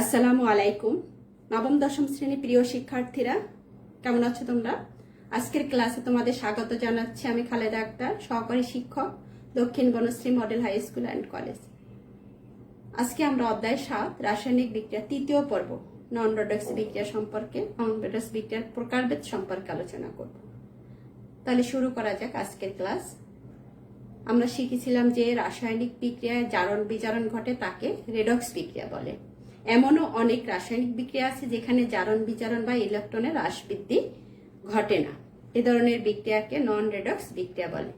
আসসালামু আলাইকুম। নবম, দশম শ্রেণি প্রিয় শিক্ষার্থীরা, কেমন আছো তোমরা? আজকের ক্লাসে তোমাদের স্বাগত জানাচ্ছি আমি খালেদা আক্তার, সহকারী শিক্ষক, Dakshin Banasree model high school and college. আজকে আমরা অধ্যায় সাত, রাসায়নিক বিক্রিয়া তৃতীয় পর্ব নন রোডক্স বিক্রিয়া সম্পর্কে নন রোডক্স বিক্রিয়ার প্রকারভেদ সম্পর্কে আলোচনা করব। তাহলে শুরু করা যাক আজকের ক্লাস। আমরা শিখেছিলাম যে রাসায়নিক বিক্রিয়ায় জারণ বিজারণ ঘটে তাকে রেডক্স বিক্রিয়া বলে। এমনও অনেক রাসায়নিক বিক্রিয়া আছে যেখানে জারণ বিচারণ বা ইলেকট্রনের হ্রাস বৃদ্ধি ঘটে না। এ ধরনের বিক্রিয়াকে নন রেডক্স বিক্রিয়া বলে।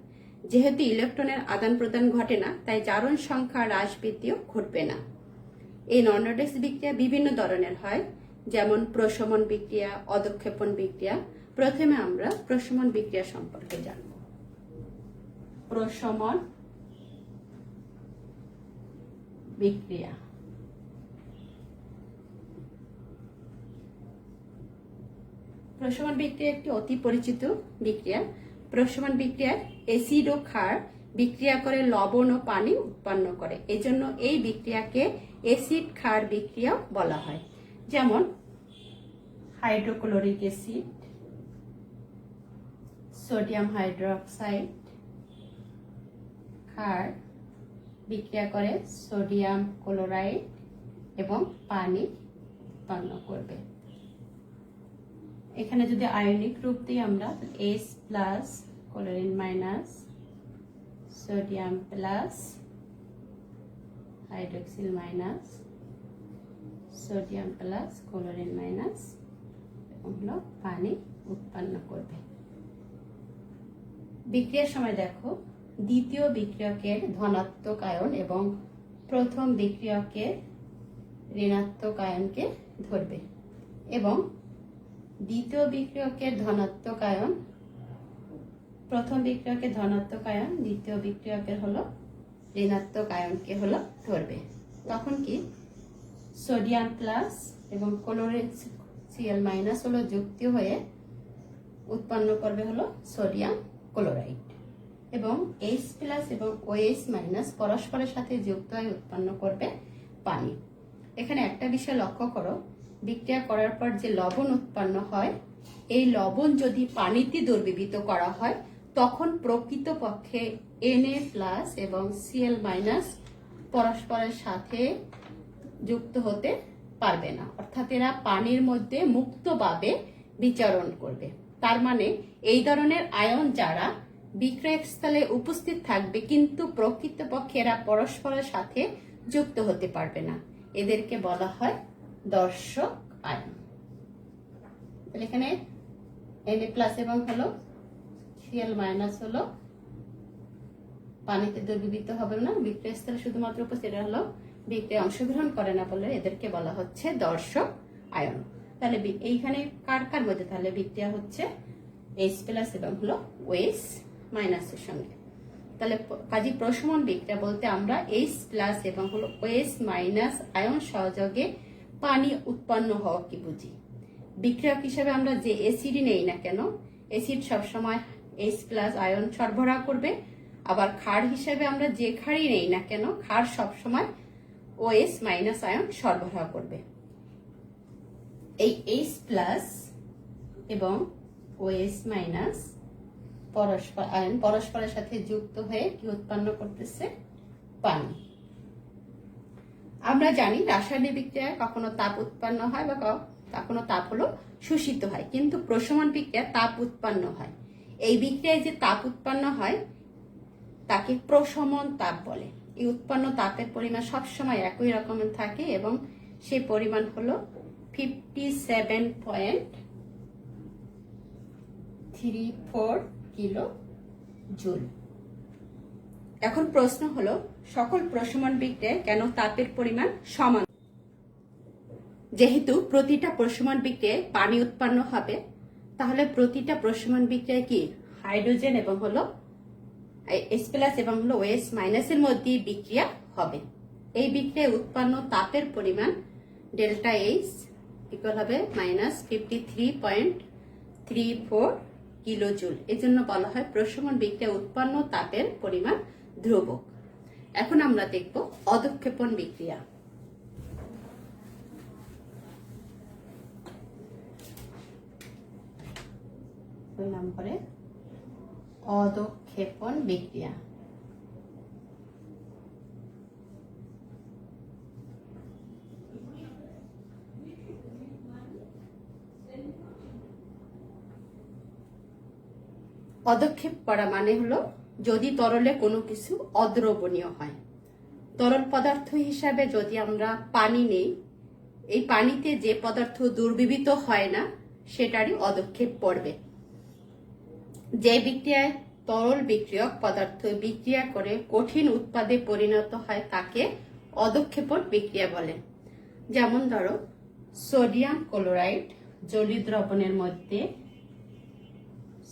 যেহেতু ইলেকট্রনের আদান প্রদান ঘটে না, তাই জারণ সংখ্যা হ্রাস বৃদ্ধিও ঘটবে না। এই নন রেডক্স বিক্রিয়া বিভিন্ন ধরনের হয়, যেমন প্রশমন বিক্রিয়া অদক্ষেপণ বিক্রিয়া। প্রথমে আমরা প্রশমন বিক্রিয়া সম্পর্কে জানব। প্রশমন বিক্রিয়া। প্রশমন বিক্রিয়া একটি অতি পরিচিত বিক্রিয়া। প্রশমন বিক্রিয়ায় অ্যাসিড ও ক্ষার বিক্রিয়া করে লবণ ও পানি উৎপন্ন করে। এজন্য এই বিক্রিয়াকে অ্যাসিড ক্ষার বিক্রিয়া বলা হয়। যেমন হাইড্রোক্লোরিক অ্যাসিড সোডিয়াম হাইড্রোক্সাইড ক্ষার বিক্রিয়া করে সোডিয়াম ক্লোরাইড এবং পানি উৎপন্ন করবে। এখানে যদি আয়নিক রূপ দিই আমরা S plus chlorine minus sodium plus hydroxyl minus sodium plus chlorine minus হলো পানি উৎপন্ন করবে। বিক্রিয়ার সময় দেখো, দ্বিতীয় বিক্রিয়কের ধনাত্মক আয়ন এবং প্রথম বিক্রিয়কের ঋণাত্মক আয়নকে ধরবে এবং দ্বিতীয় বিক্রিয়কের ধনাত্মক আয়ন প্রথম বিক্রিয়কের ধনাত্মক আয়ন দ্বিতীয় বিক্রিয়কের হলো ঋণাত্মক আয়নকে হলো ধরবে। তখন কি? সোডিয়াম প্লাস এবং ক্লোরিন সিএল মাইনাস হলো যুক্ত হয়ে উৎপন্ন করবে হলো সোডিয়াম ক্লোরাইড। এবং এইচ প্লাস এবং ওএইচ মাইনাস পরস্পরের সাথে যুক্ত হয়ে উৎপন্ন করবে পানি। এখানে একটা বিষয় লক্ষ্য করো বিক্রিয়া করার পর যে লবণ উৎপন্ন হয়, এই লবণ যদি পানিতে দ্রবীভূত করা হয়, তখন প্রকৃতপক্ষে এনএ প্লাস এবং সিএল মাইনাস পরস্পরের সাথে যুক্ত হতে পারবে না। অর্থাৎ এরা পানির মধ্যে মুক্তভাবে বিচরণ করবে। তার মানে এই ধরনের আয়ন যারা বিক্রয়স্থলে উপস্থিত থাকবে, কিন্তু প্রকৃতপক্ষে এরা পরস্পরের সাথে যুক্ত হতে পারবে না। এদেরকে বলা হয় দর্শক আয়ন তাহলে এখানে এনএ প্লাস এবং হলো সিএল মাইনাস হলো। পানিতে দ্রবীভূত হবে না বিক্রয়স্থলে শুধুমাত্র উপস্থিত হলো বিক্রয় অংশগ্রহণ করে না বলে এদেরকে বলা হচ্ছে দর্শক আয়ন। তাহলে এইখানে কার কার মধ্যে? তাহলে বিক্রিয়া হচ্ছে এইচ প্লাস এবং হলো ওএস মাইনাসের সঙ্গে। তাহলে কাজী প্রশমন বিক্রিয়া বলতে আমরা এইচ প্লাস এবং হলো ওএস মাইনাস আয়ন সহযোগে পানি উৎপন্ন হওয়া কি বুঝি? বিক্রিয়ক হিসেবে আমরা যে অ্যাসিডই নেই না কেন, অ্যাসিড সবসময় এইচ প্লাস আয়ন সরবরাহ করবে। আবার ক্ষার হিসেবে আমরা যে ক্ষারই নেই না কেন, ক্ষার সবসময় ওএস মাইনাস আয়ন সরবরাহ করবে। এই এইচ প্লাস এবং ওএস মাইনাস পরস্পর আয়ন পরস্পরের সাথে যুক্ত হয়ে কি উৎপন্ন করতেছে? পানি। আমরা জানি রাসায়নিক বিক্রিয়ায় কখনো তাপ উৎপন্ন হয় বা কখনো তাপ হলো শোষিত হয়। কিন্তু প্রশমন বিক্রিয়া তাপ উৎপন্ন হয়। এই বিক্রিয়ায় যে তাপ উৎপন্ন হয়, তাকে প্রশমন তাপ বলে। এই উৎপন্ন তাপের পরিমাণ সবসময় একই রকমের থাকে এবং সেই পরিমাণ হলো fifty seven point three four kilo joule এখন প্রশ্ন হলো, সকল প্রশমন বিক্রিয়ায় কেন তাপের পরিমাণ সমান? যেহেতু প্রতিটা প্রশমন বিক্রিয়ায় পানি উৎপন্ন হবে, তাহলে প্রতিটা প্রশমন বিক্রিয়ায় কি হাইড্রোজেন এবং হলো এস প্লাস এবং হলো ওএস মাইনাসের মধ্যে বিক্রিয়া হবে? এই বিক্রিয়ায় উৎপন্ন তাপের পরিমাণ ডেল্টা এইচ ইকুয়াল হবে minus fifty three point three four kilo joule এই জন্য বলা হয় প্রশমন বিক্রিয়া উৎপন্ন তাপের পরিমাণ ধ্রুবক। এখন আমরা দেখব অধক্ষেপণ বিক্রিয়া। নাম করে অধক্ষেপণ বিক্রিয়া। পদক্ষেপ করা মানে হলো যদি তরলে কোনো কিছু অদ্রবণীয় হয়। তরল পদার্থ হিসাবে যদি আমরা পানি নেই, এই পানিতে যে পদার্থ দুর্বিবিত হয় না, সেটারই অদক্ষেপ পড়বে। যে বিক্রিয়ায় তরল বিক্রিয়ক পদার্থ বিক্রিয়া করে কঠিন উৎপাদে পরিণত হয়, তাকে অদক্ষেপণ বিক্রিয়া বলে। যেমন ধরো, সোডিয়াম ক্লোরাইড জলীয় দ্রবণের মধ্যে,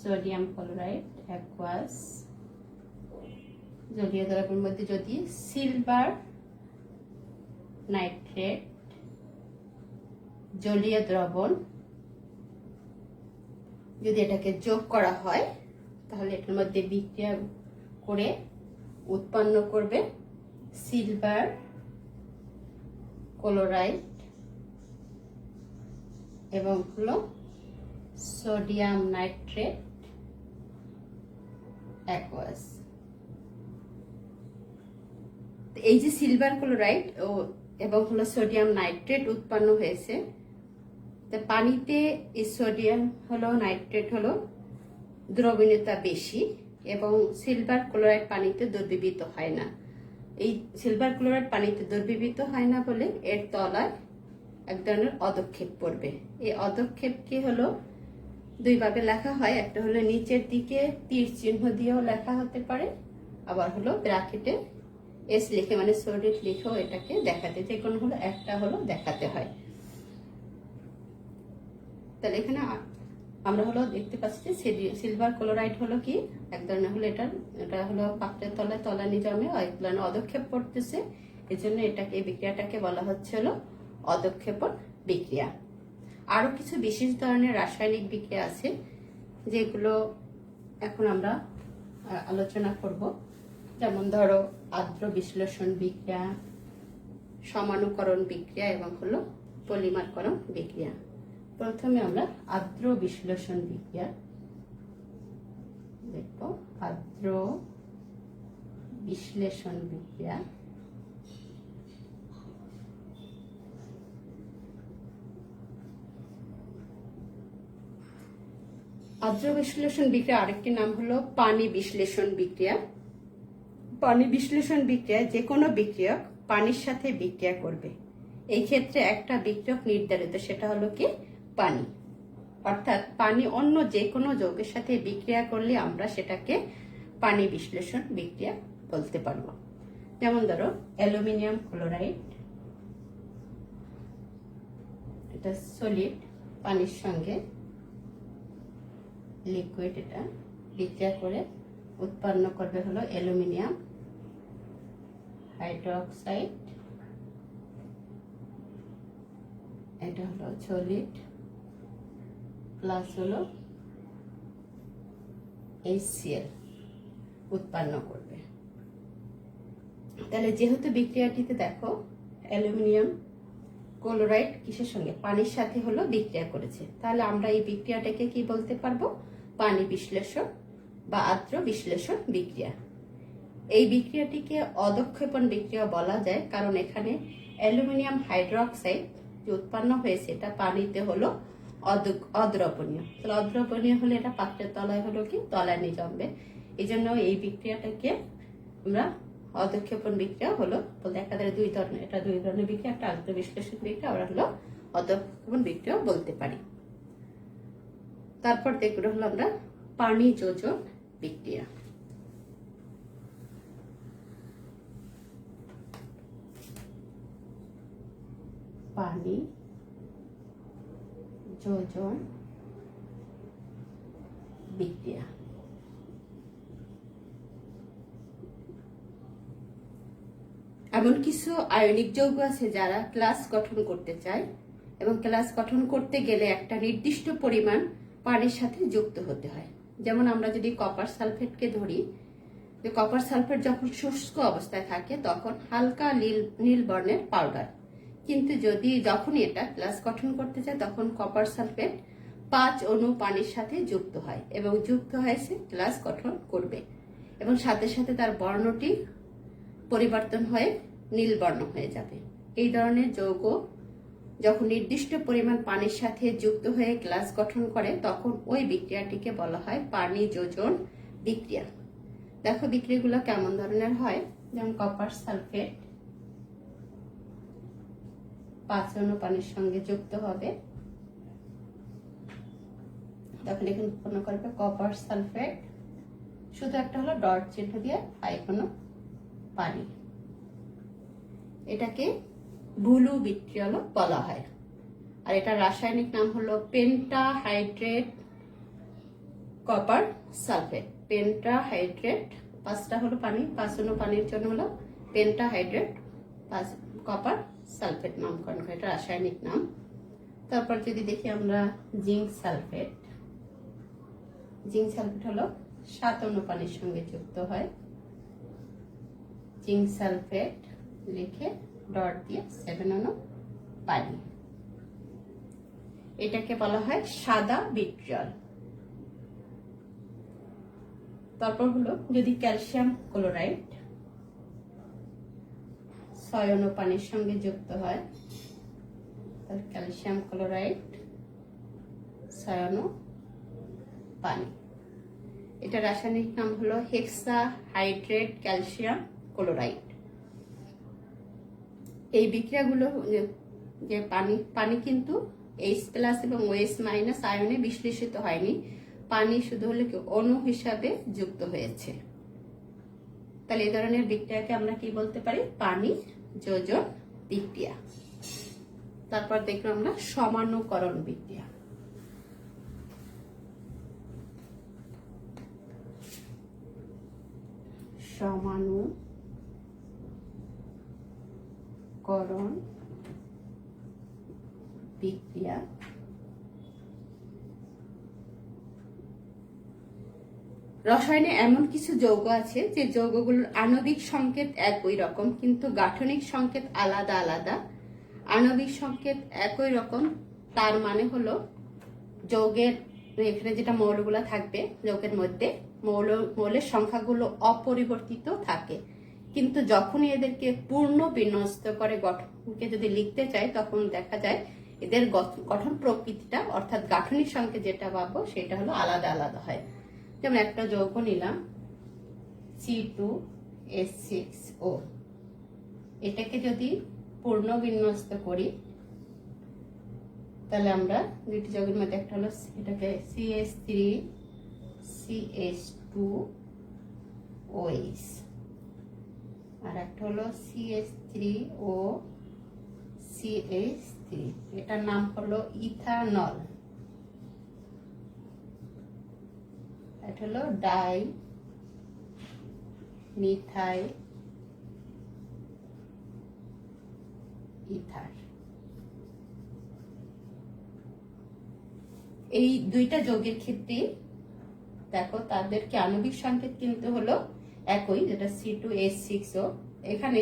সোডিয়াম ক্লোরাইড অ্যাকোয়াস জলীয় দ্রবণের মধ্যে যদি সিলভার নাইট্রেট জলীয় দ্রবণ, যদি এটাকে যোগ করা হয়, তাহলে এটার মধ্যে বিক্রিয়া করে উৎপন্ন করবে সিলভার ক্লোরাইড এবং হলো সোডিয়াম নাইট্রেট অ্যাকোয়াস এই যে সিলভার ক্লোরাইড ও এবং হলো সোডিয়াম নাইট্রেট উৎপন্ন হয়েছে, তা পানিতে এই সোডিয়াম হলো নাইট্রেট হলো দ্রবণীয়তা বেশি এবং সিলভার ক্লোরাইড পানিতে দ্রবীভূত হয় না। এই সিলভার ক্লোরাইড পানিতে দ্রবীভূত হয় না বলে এর তলায় এক ধরনের অদক্ষেপ পড়বে। এই অদক্ষেপকে হলো দুইভাবে লেখা হয়, একটা হলো নিচের দিকে তীর চিহ্ন দিয়েও লেখা হতে পারে, আবার হলো ব্র্যাকেটে এস লিখে মানে সোডিট লিখেও এটাকে দেখাতে। যে কোনো হলো একটা হলো দেখাতে হয়। তাহলে এখানে আমরা হলো দেখতে পাচ্ছি যে সিলভার ক্লোরাইড হলো কি? এক ধরনের হলো এটা এটা হলো পাত্রের তলায় তলানি জমে এক ধরনের অদক্ষেপ পড়তেছে। এই জন্য এটাকে, এই বিক্রিয়াটাকে বলা হচ্ছে হলো অদক্ষেপণ বিক্রিয়া। আরও কিছু বিশেষ ধরনের রাসায়নিক বিক্রিয়া আছে, যেগুলো এখন আমরা আলোচনা করব। যেমন ধরো আর্দ্র বিশ্লেষণ বিক্রিয়া, সমানুকরণ বিক্রিয়া এবং হলো পলিমারকরণ বিক্রিয়া। প্রথমে আমরা আর্দ্র বিশ্লেষণ বিক্রিয়া দেখব। আর্দ্র বিশ্লেষণ বিক্রিয়া। আর্দ্র বিশ্লেষণ বিক্রিয়া আরেকটি নাম হলো পানি বিশ্লেষণ বিক্রিয়া। পানি বিশ্লেষণ বিক্রিয়ায় যে কোনো বিক্রিয়ক পানির সাথে বিক্রিয়া করবে। এই ক্ষেত্রে একটা বিক্রিয়ক নির্ধারিত, সেটা হলো কি? পানি। অর্থাৎ পানি অন্য যে কোনো যৌগের সাথে বিক্রিয়া করলে আমরা সেটাকে পানি বিশ্লেষণ বিক্রিয়া বলতে পারব। যেমন ধরো, অ্যালুমিনিয়াম ক্লোরাইড, এটা সলিড পানির সঙ্গে লিকুইড এটা বিক্রিয়া করে উৎপন্ন করবে হলো অ্যালুমিনিয়াম হাইড্রোক্সাইড, এটা হলো সলিড, প্লাস হলো HCl উৎপন্ন করবে। তাহলে যেহেতু বিক্রিয়াটিতে দেখো, অ্যালুমিনিয়াম ক্লোরাইড কিসের সঙ্গে? পানির সাথে হলো বিক্রিয়া করেছে। তাহলে আমরা এই বিক্রিয়াটাকে কি বলতে পারব? পানি বিশ্লেষণ বা আর্দ্র বিশ্লেষণ বিক্রিয়া। এই বিক্রিয়াটিকে অদক্ষেপণ বিক্রিয়া বলা যায়, কারণ এখানে অ্যালুমিনিয়াম হাইড্রোক্সাইড যে উৎপন্ন হয়েছে, এটা পানিতে হলো অদ- অদ্রবণীয়। তাহলে অদ্রবণীয় হলে এটা পাত্রের তলায় হলো কি? তলানি জমবে। এই জন্য এই বিক্রিয়াটাকে আমরা অদক্ষেপণ বিক্রিয়া হলো বলতে একাধারে দুই ধরনের, এটা দুই ধরনের বিক্রিয়া, একটা আর্দ্র বিশ্লেষণ বিক্রিয়া আমরা হলো অদক্ষেপণ বিক্রিয়া বলতে পারি। তারপর দেখব হলো আমরা পানি যোজন বিক্রিয়া। পানি যোজন, বিক্রিয়া। এমন কিছু আয়নিক যৌগ আছে যারা ক্লাস গঠন করতে চায় এবং ক্লাস গঠন করতে গেলে একটা নির্দিষ্ট পরিমাণ পানির সাথে যুক্ত হতে হয়। যেমন আমরা যদি কপার সালফেটকে ধরি, যে কপার সালফেট যখন শুষ্ক অবস্থায় থাকে তখন হালকা নীল নীল বর্ণের পাউডার কিন্তু যদি যখন এটা ক্লাস গঠন করতে চায়, তখন কপার সালফেট পাঁচ অণু পানির সাথে যুক্ত হয় এবং যুক্ত হয়েছে গ্লাস গঠন করবে এবং সাথে সাথে তার বর্ণটি পরিবর্তন হয়ে নীল বর্ণ হয়ে যাবে। এই ধরনের যৌগ যখন নির্দিষ্ট পরিমাণ পানির সাথে যুক্ত হয়ে গ্লাস গঠন করে, তখন ওই বিক্রিয়াটিকে বলা হয় পানি যোজন বিক্রিয়া। দেখো বিক্রিয়াগুলো কেমন ধরনের হয়। যেমন কপার সালফেট পাঁচ অণু পানির সঙ্গে যুক্ত হবে। তখন এখানে উৎপন্ন করবে কপার সালফেট শুধু একটা হলো ডট চিহ্ন দিয়ে কোনো পানি। এটাকে ব্লু বিক্রিয়ল বলা হয়। আর এটা রাসায়নিক নাম হলো পেন্টাহাইড্রেট কপার সালফেট পেন্টাহাইড্রেট পাঁচটা হলো পানি পাঁচ পানির জন্য হলো পেন্টাহাইড্রেট পাঁচ কপার সালফেট নামকরণ করে এটা রাসায়নিক নাম। তারপর যদি দেখি আমরা জিঙ্ক সালফেট জিঙ্ক সালফেট হলো সাত পানির সঙ্গে যুক্ত হয়। জিঙ্ক সালফেট লিখে ডট দিয়ে সেভেন অণু পানি। এটাকে বলা হয় সাদা বিট্রিয়ল তারপর হলো যদি ক্যালসিয়াম ক্লোরাইড অণু পানির সঙ্গে যুক্ত হয়। তাহলে ক্যালসিয়াম ক্লোরাইড অণু পানি এটা রাসায়নিক নাম হলো হেক্সা হাইড্রেট ক্যালসিয়াম ক্লোরাইড। এই বিক্রিয়াগুলো, যে- যে পানি পানি কিন্তু এইচ প্লাস এবং ওএস মাইনাস আয়নে বিশ্লেষিত হয়নি। পানি শুধু হলো কি অণু হিসাবে যুক্ত হয়েছে। তাহলে এই ধরনের বিক্রিয়াকে আমরা কি বলতে পারি? পানি যোজন বিক্রিয়া। তারপর দেখলাম আমরা সমানুকরণ বিক্রিয়া। সমানুকরণ বিক্রিয়া। রসায়নে এমন কিছু যৌগ আছে যে যৌগগুলোর আণবিক সংকেত একই রকম, কিন্তু গাঠনিক সংকেত আলাদা আলাদা। আণবিক সংকেত একই রকম, তার মানে হলো যৌগের এখানে যেটা মৌলগুলো থাকবে, যৌগের মধ্যে মৌল, মৌলের সংখ্যাগুলো অপরিবর্তিত থাকে। কিন্তু যখনই এদেরকে পূর্ণ বিন্যস্ত করে গঠনকে যদি লিখতে চাই তখন দেখা যায় এদের গঠ- গঠন প্রকৃতিটা, অর্থাৎ গাঠনিক সংকেত যেটা পাবো, সেটা হলো আলাদা আলাদা হয়। যেমন একটা যৌগ নিলাম C two H six O এটাকে যদি পূর্ণ বিন্যস্ত করি, তাহলে আমরা দুইটি যৌগের মধ্যে একটা হলো এটাকে C H three C H two OH আর একটা হলো C H three O C H three এটার নাম হলো ইথানল এটা হলো ডাই, মিথাই, ইথার। এই দুইটা যৌগের ক্ষেত্রে দেখো তাদেরকে আণবিক সংকেত কিন্তু হলো একই, যেটা C two H six O. এখানে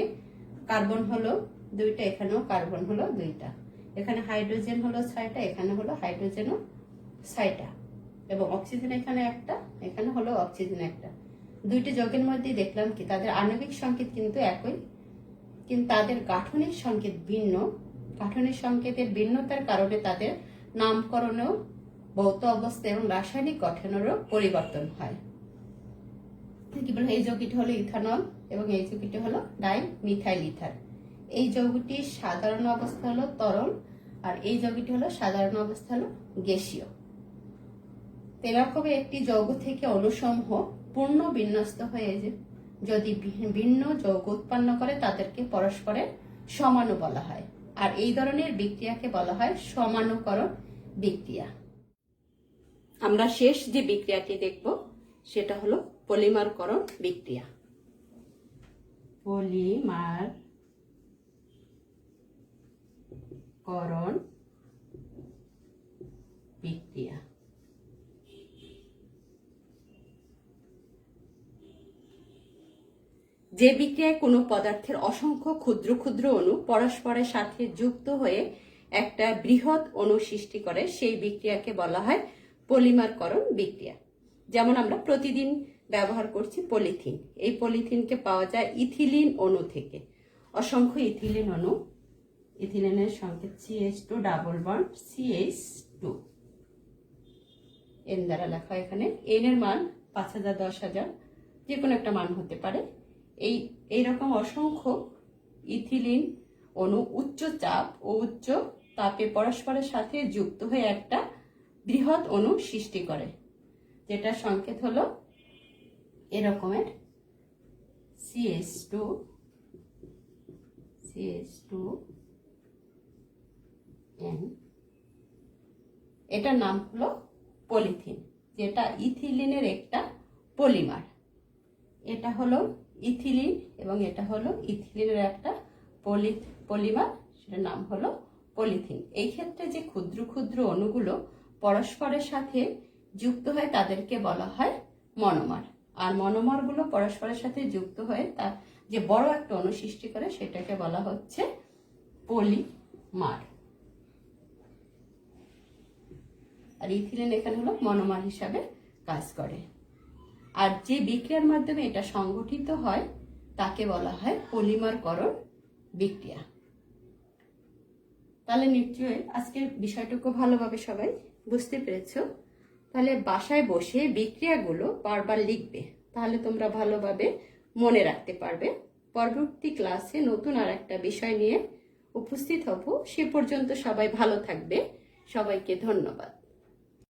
কার্বন হলো দুইটা, এখানেও কার্বন হলো দুইটা। এখানে হাইড্রোজেন হলো ছয়টা, এখানে হলো হাইড্রোজেনও ছয়টা। এবং অক্সিজেন এখানে একটা, এখানে হলো অক্সিজেন একটা। দুইটি যৌগের মধ্যে দেখলাম কি, তাদের আণবিক সংকেত কিন্তু একই, কিন্তু তাদের গাঠনিক সংকেত ভিন্ন। গাঠনিক সংকেতের ভিন্নতার কারণে তাদের নামকরণেও ভৌত অবস্থা এবং রাসায়নিক গঠনেরও পরিবর্তন হয়। কি বলে, এই যৌগটি হলো ইথানল এবং এই যৌগটি হলো ডাই মিথাইল ইথার এই যৌগটির সাধারণ অবস্থা হলো তরল, আর এই যৌগটি হলো সাধারণ অবস্থা হলো গ্যাসীয়। এরকম একটি যৌগ থেকে অনুসমূহ পূর্ণ বিন্যস্ত হয়ে যদি ভিন্ন যৌগ উৎপন্ন করে, তাদেরকে পরস্পরের সমাণু বলা হয়। আর এই ধরনের বিক্রিয়াকে বলা হয় সমানুকরণ বিক্রিয়া। আমরা শেষ যে বিক্রিয়াটি দেখব, সেটা হলো পলিমারকরণ বিক্রিয়া। পলিমার করণ বিক্রিয়া যে বিক্রিয়ায় কোনো পদার্থের অসংখ্য ক্ষুদ্র ক্ষুদ্র অণু পরস্পরের সাথে যুক্ত হয়ে একটা বৃহৎ অণু সৃষ্টি করে, সেই বিক্রিয়াকে বলা হয় পলিমারকরণ বিক্রিয়া। যেমন আমরা প্রতিদিন ব্যবহার করছি পলিথিন। এই পলিথিনকে পাওয়া যায় ইথিলিন অণু থেকে। অসংখ্য ইথিলিন অণু। ইথিলিনের সংকেত CH two double bond CH two N দ্বারা লেখা এখানে। এন এর মান পাঁচ হাজার, দশ হাজার। যে কোনো একটা মান হতে পারে। এই, এইরকম অসংখ্য ইথিলিন অণু উচ্চ চাপ ও উচ্চ তাপে পরস্পরের সাথে যুক্ত হয়ে একটা বৃহৎ অণু সৃষ্টি করে যেটা সংকেত হলো এরকমের CS two CS two N. এটার নাম হলো পলিথিন, যেটা ইথিলিনের একটা পলিমার। এটা হলো ইথিলিন এবং এটা হলো ইথিলিনের একটা পলি পলিমার, সেটার নাম হলো পলিথিন। এই ক্ষেত্রে যে ক্ষুদ্র ক্ষুদ্র অণুগুলো পরস্পরের সাথে যুক্ত হয়ে তাদেরকে বলা হয় মনোমার। আর মনোমারগুলো পরস্পরের সাথে যুক্ত হয়ে তার যে বড় একটা অণু সৃষ্টি করে সেটাকে বলা হচ্ছে পলিমার। আর ইথিলিন এখানে হলো মনোমার হিসাবে কাজ করে। আর যে বিক্রিয়ার মাধ্যমে এটা সংগঠিত হয়, তাকে বলা হয় পলিমারকরণ বিক্রিয়া। তাহলে নিশ্চয়ই আজকের বিষয়টুকু ভালোভাবে সবাই বুঝতে পেরেছ। তাহলে বাসায় বসে বিক্রিয়াগুলো বারবার লিখবে, তাহলে তোমরা ভালোভাবে মনে রাখতে পারবে। পরবর্তী ক্লাসে নতুন আর একটা বিষয় নিয়ে উপস্থিত হব। সে পর্যন্ত সবাই ভালো থাকবে। সবাইকে ধন্যবাদ।